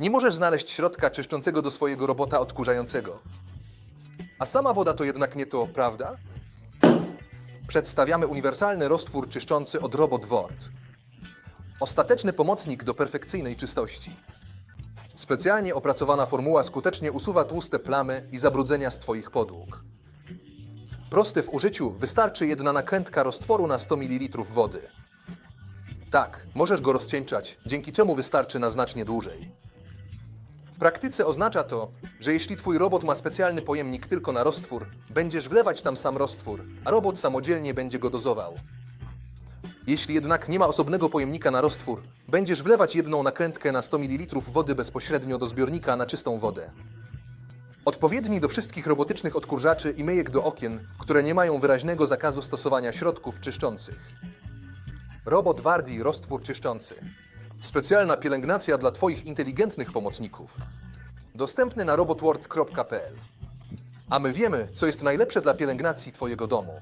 Nie możesz znaleźć środka czyszczącego do swojego robota odkurzającego. A sama woda to jednak nie to, prawda? Przedstawiamy uniwersalny roztwór czyszczący od Robot Word. Ostateczny pomocnik do perfekcyjnej czystości. Specjalnie opracowana formuła skutecznie usuwa tłuste plamy i zabrudzenia z Twoich podłóg. Prosty w użyciu, wystarczy jedna nakrętka roztworu na 100 ml wody. Tak, możesz go rozcieńczać, dzięki czemu wystarczy na znacznie dłużej. W praktyce oznacza to, że jeśli Twój robot ma specjalny pojemnik tylko na roztwór, będziesz wlewać tam sam roztwór, a robot samodzielnie będzie go dozował. Jeśli jednak nie ma osobnego pojemnika na roztwór, będziesz wlewać jedną nakrętkę na 100 ml wody bezpośrednio do zbiornika na czystą wodę. Odpowiedni do wszystkich robotycznych odkurzaczy i myjek do okien, które nie mają wyraźnego zakazu stosowania środków czyszczących. Robot Wardi roztwór czyszczący. Specjalna pielęgnacja dla Twoich inteligentnych pomocników. Dostępny na robotword.pl. A my wiemy, co jest najlepsze dla pielęgnacji Twojego domu.